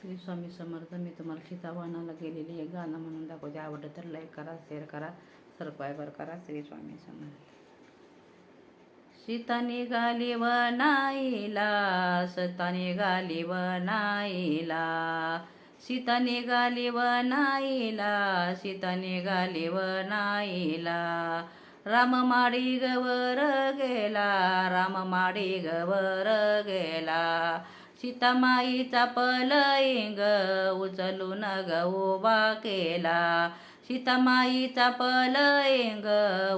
श्री स्वामी समर्थ मी तुम्हाला सीतावानाला गेलेली एक गाणं म्हणून दाखवते आवडलं तर लाईक करा शेअर करा सबस्क्रायबर करा. श्री स्वामी समर्थ. सीता निघाली वनाईला सता निघाली वनाईला सीता निघाली वनाईला सीता निघाली वनाईला राम माडी गवर गेला राम माडी गवर गेला. सीतामाईचा पलईंग उचलून ग उभा केला. सीतामाईचा पलईंग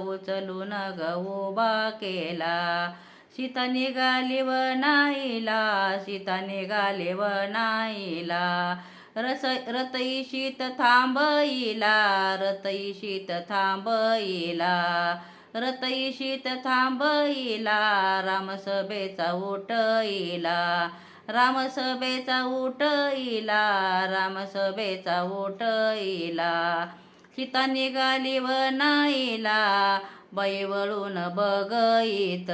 उचलून ग उभा केला. सीता निघाली नाईला सीता निघाली नाईला रस रतई शीत थांबईला रतई शीत थांबईला. रतई शीत थांबईला रामसभेचा उठईला. रामसभेचा उठईला रामसभेचा उठईला सीता निघाली वनाईला बाई वळून बघईत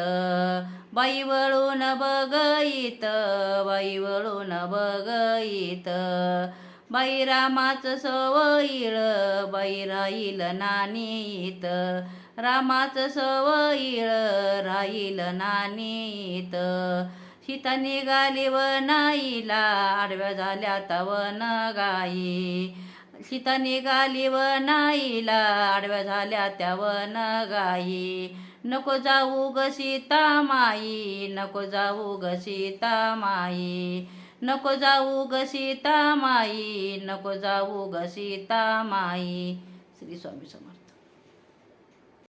बाई वळून बघईत बाई वळून बघईत बाई रामाचं सवयीळ बाई राहील नानीत रामाचं सवयीळ राहील नानीत सीता निघाली वनाईला आडव्या झाल्या तवन गाई सीता निघाली वनाईला आडव्या झाल्या त्या वन गाई नको जाऊ ग सीता माई नको जाऊ ग सीता माई. नको जाऊ ग सीता माई नको जाऊ ग सीता माई. श्री स्वामी समर्थ.